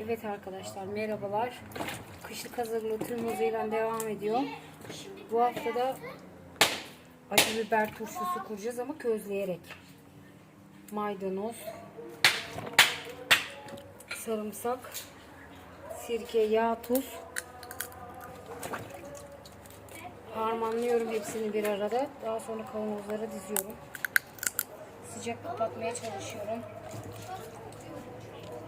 Evet arkadaşlar merhabalar. Kışlık hazırlığı tüm hızıyla devam ediyor. Bu hafta da acı biber turşusu kuracağız ama közleyerek. Maydanoz, sarımsak, sirke, yağ, tuz. Harmanlıyorum hepsini bir arada. Daha sonra kavanozlara diziyorum. Sıcak kapatmaya çalışıyorum.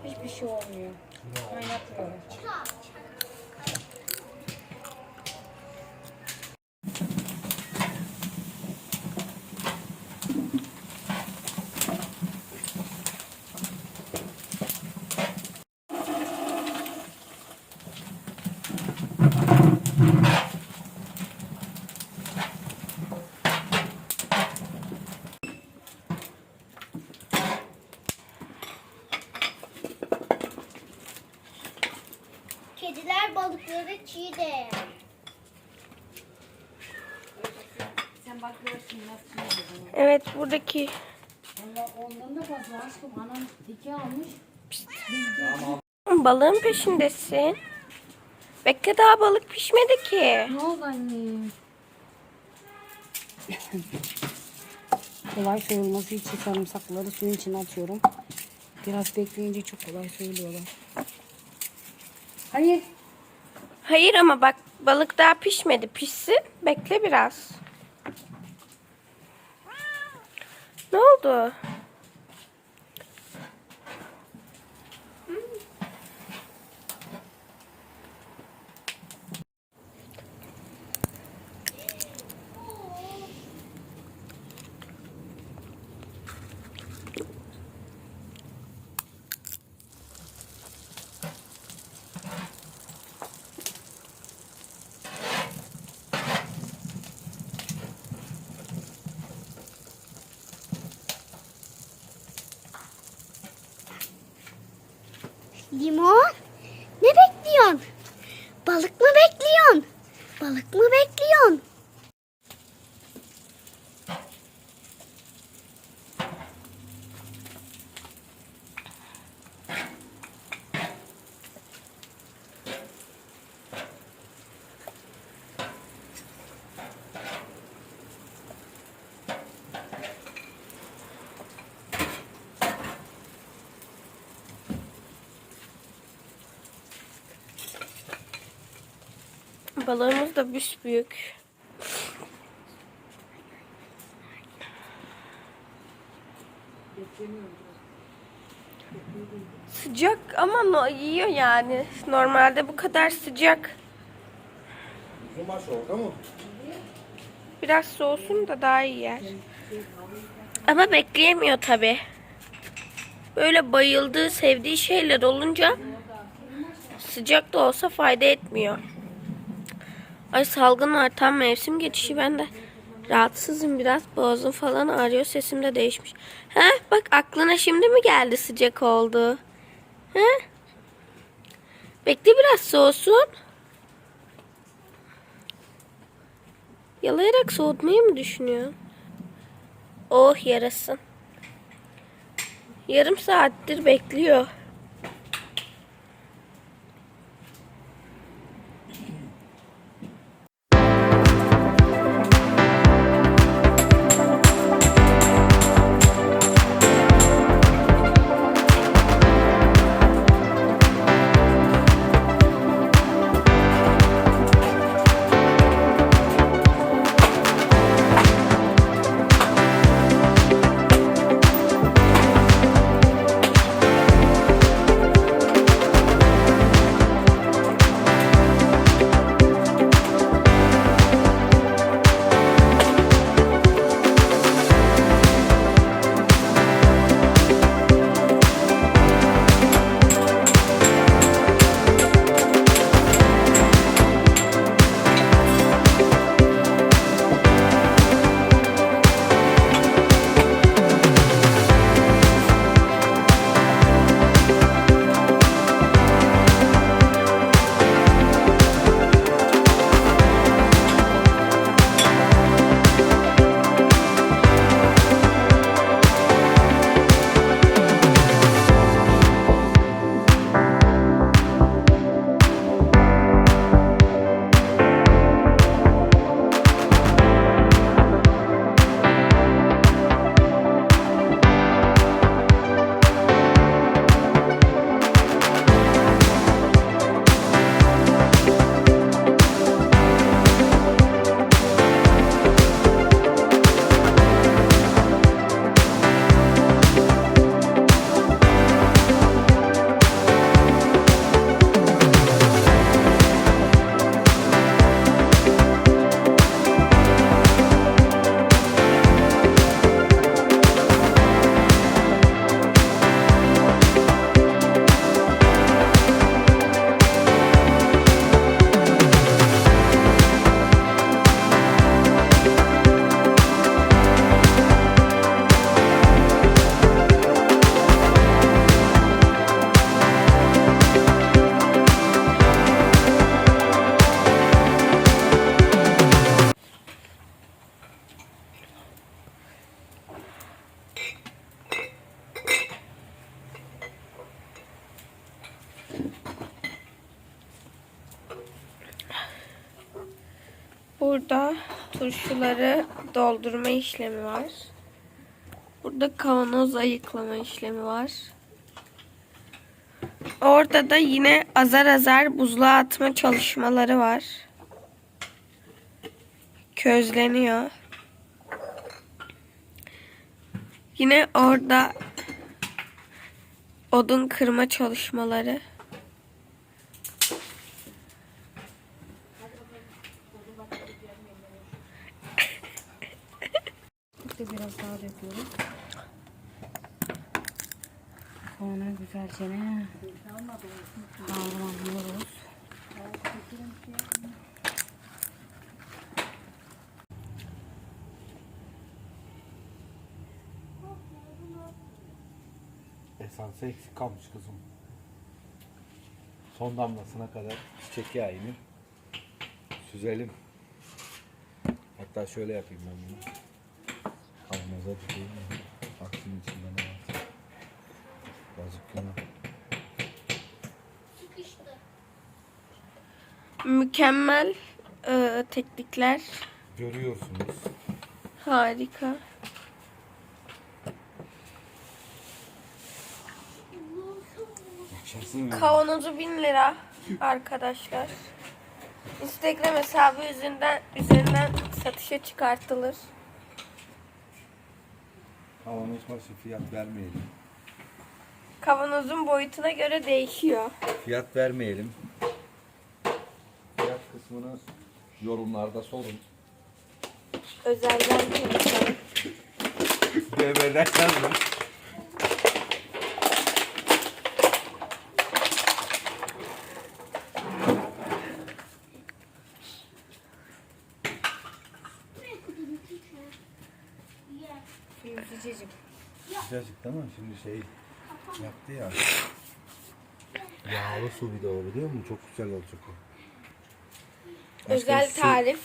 Hiçbir şey olmuyor. パイナップル Kediler balıkları çiğ de yer. Sen bak görsün nasıl yiyor Evet buradaki Valla ondan da fazla aşkım. Anam iki almış. balığın peşindesin. Bekle daha balık pişmedi ki. Ne oldu anne? kolay soyulması için sarımsakları suyun içine atıyorum. Biraz bekleyince çok kolay soyuluyorlar. Hayır. Hayır ama bak balık daha pişmedi. Pişsin. Bekle biraz. Ne oldu? Balığımız da büyük. Sıcak ama no, yiyor yani. Normalde bu kadar sıcak. Biraz soğusun da daha iyi yer. Ama bekleyemiyor tabi. Böyle bayıldığı, sevdiği şeyler olunca sıcak da olsa fayda etmiyor. Ay salgın var tam mevsim geçişi ben de rahatsızım biraz. Boğazım falan ağrıyor sesim de değişmiş. He bak aklına şimdi mi geldi sıcak oldu? He? Bekle biraz soğusun. Yalayarak soğutmayı mı düşünüyor? Oh yarasın. Yarım saattir bekliyor. Burada turşuları doldurma işlemi var. Burada kavanoz ayıklama işlemi var. Orada da yine azar azar buzluğa atma çalışmaları var. Közleniyor. Yine orada odun kırma çalışmaları. Burada biraz daha döküyorum. Sonra güzelce ne? Harmanlıyoruz. Esansı eksik kalmış kızım. Son damlasına kadar çiçek yağını süzelim. Hatta şöyle yapayım ben bunu. Kavanoza tutayım. Aksın içinde ne var. Günah. Sıkıştı. Mükemmel e, teknikler. Görüyorsunuz. Harika. Kavanozu 1000 lira arkadaşlar. Instagram hesabı üzerinden üzerinden satışa çıkartılır. Kavanoz başı fiyat vermeyelim. Kavanozun boyutuna göre değişiyor. Fiyat vermeyelim. Fiyat kısmını yorumlarda sorun. Özelden konuşalım. DM'den yazın. Değil mi? Şimdi şey yaptı ya. Yağlı su bir de o biliyor musun? Çok güzel olacak o. Aşkım Özel su- tarif.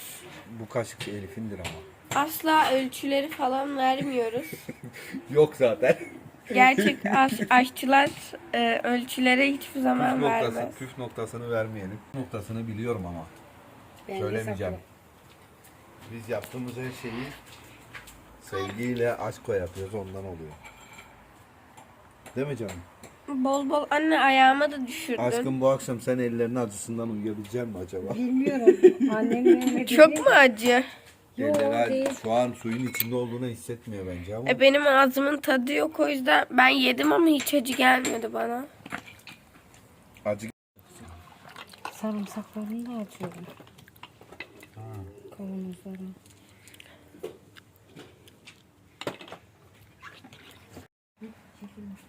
Bu kaşık Elif'indir ama. Asla ölçüleri falan vermiyoruz. Yok zaten. Gerçek aş- aşçılar e, ölçülere hiçbir Püf, zaman noktası, vermez. püf noktasını vermeyelim. Noktasını biliyorum ama. Ben de Söylemeyeceğim. saklı. Biz yaptığımız her şeyi sevgiyle, aşkla yapıyoruz ondan oluyor. Değil mi canım? Bol bol anne ayağıma da düşürdün. Aşkım bu akşam sen ellerinin acısından uyuyabilecek misin acaba? Bilmiyorum. Çok mu acı? Yo, Elleri değil. şu an suyun içinde olduğunu hissetmiyor bence ama. E, benim ağzımın tadı yok o yüzden ben yedim ama hiç acı gelmedi bana. Acı Sarımsaklarını da atıyorum. Kavanozlara. Çekilmiş.